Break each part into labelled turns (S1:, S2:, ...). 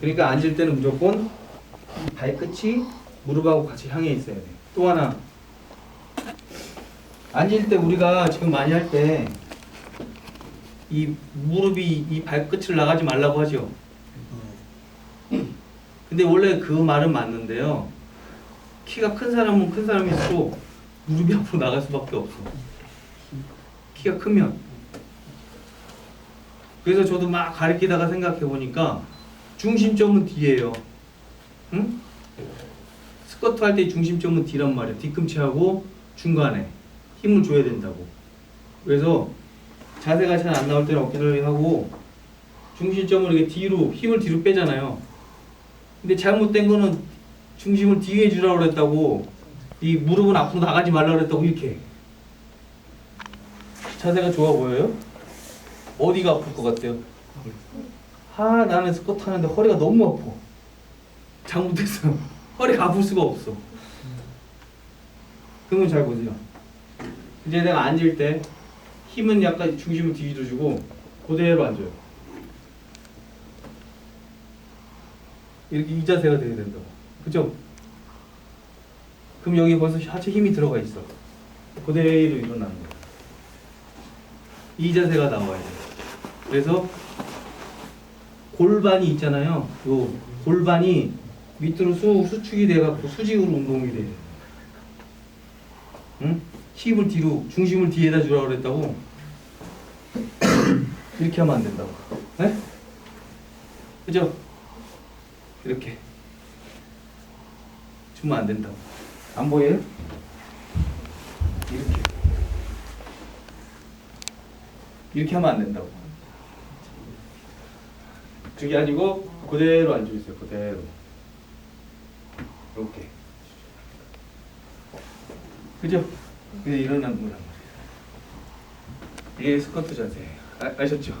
S1: 그러니까 앉을 때는 무조건 이 발끝이 무릎하고 같이 향해 있어야 돼. 또 하나 앉을 때 우리가 지금 많이 할 때 이 무릎이 이 발끝을 나가지 말라고 하죠. 근데 원래 그 말은 맞는데요. 키가 큰 사람은 큰 사람일수록 무릎이 앞으로 나갈 수밖에 없어. 키가 크면. 그래서 저도 막 가리키다가 생각해 보니까 중심점은 뒤에요. 응? 스쿼트 할 때 중심점은 뒤란 말이야. 뒤꿈치하고 중간에 힘을 줘야 된다고. 그래서 자세가 잘 안 나올 때는 어깨를 하고 중심점을 이렇게 뒤로 힘을 뒤로 빼잖아요. 근데 잘못된 거는 중심을 뒤에 주라고 그랬다고 이 무릎은 앞으로 나가지 말라 그랬다고 이렇게 자세가 좋아 보여요? 어디가 아플 것 같아요? 아 나는 스쿼트 하는데 허리가 너무 아파. 잘못했어 허리가 아플 수가 없어. 그러면 잘 보세요. 이제 내가 앉을 때 힘은 약간 중심을 뒤로 주고 그대로 앉아요. 이렇게 이 자세가 돼야 된다고. 그죠? 그럼 여기 벌써 하체 힘이 들어가 있어. 그대로 일어나는 거야. 이 자세가 나와야 돼. 그래서 골반이 있잖아요 요 골반이 밑으로 쑥 수축이 돼갖고 수직으로 운동이 돼 응? 힘을 뒤로 중심을 뒤에다 주라고 그랬다고 이렇게 하면 안 된다고 네? 그죠? 이렇게 주면 안 된다고 안 보여요? 이렇게 이렇게 하면 안 된다고 그게 아니고 그대로 앉아있어요 그대로 이렇게 그죠? 그냥 일어나는 거란 말이에요 이게 스쿼트 자세예요 아, 아셨죠?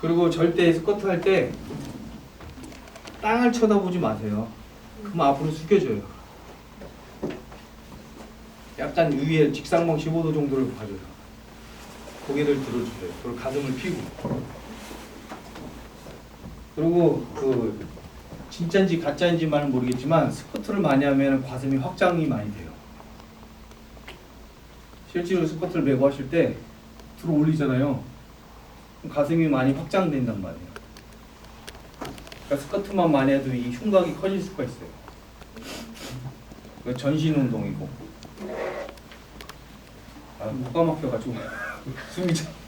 S1: 그리고 절대 스쿼트 할 때 땅을 쳐다보지 마세요. 그럼 앞으로 숙여줘요. 약간 위에 직상방 15도 정도를 봐줘요. 고개를 들어주세요. 그리고 가슴을 펴고. 그리고 그 진짜인지 가짜인지만은 모르겠지만 스쿼트를 많이 하면 가슴이 확장이 많이 돼요. 실제로 스쿼트를 메고 하실 때 들어 올리잖아요. 가슴이 많이 확장된단 말이에요. 그러니까 스쿼트만 많이 해도 이 흉곽이 커질 수가 있어요. 그 전신 운동이고. 아, 목가 막혀가지고 차.